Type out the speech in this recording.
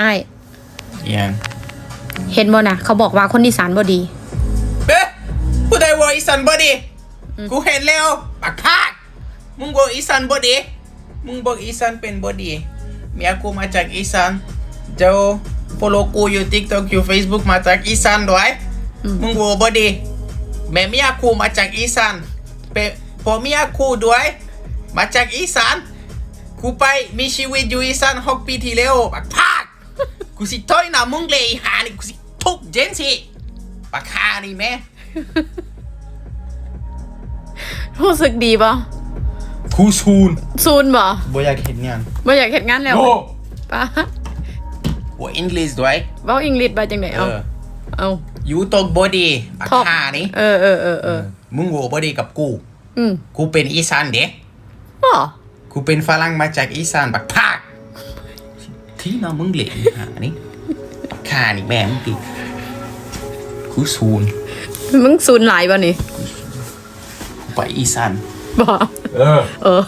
อ้ายยังเห็นบ่นะเขาบอกว่าคนอีสานบ่ดีเอ๊ะผู้ใดว่าอีสานบ่ดี กูเห็นแล้วปักพากมึงบอกอีสานบ่ดี มึงบอกอีสานเป็นบ่ดีเมียกูมาจากอีสานเจ้า follow กูอยู่ TikTok อยู่ Facebook มาจากอีสานด้วยอืมมึงบอกบ่ดีแม่เมียกูมาจากอีสานเป็นพ่อเมียกูด้วย มาจากอีสานกูไปมีชีวิตอยู่อีสานหกปีที่แล้วปักพาก กูสิต้อยหน้ามึงเลยไอ้หานี่กูสิทุบเจนสิปักคานี่แม่รู้สึกดีบ่คูซูนซูนบ่บ่อยากเห็นงานบ่อยากเฮ็ดงานแล้วโอ้ป้าว่าอังกฤษด้วยเว้าอังกฤษบ่จังได๋เอเอาอเอาอยู่ตกบอดีปักท็อปคานี่เออเออเออเออมึงโวบอดีกับกูอืมกูเป็นอีสานเด็กบ่กูเป็นฝรั่งมาจากอีสานปักพาก ที่มามึงเหลยหานี่ขานี่แม่มึงติคูซูนมึงซูนหลายบ่นี่กูไปอีสานบ่เออเออ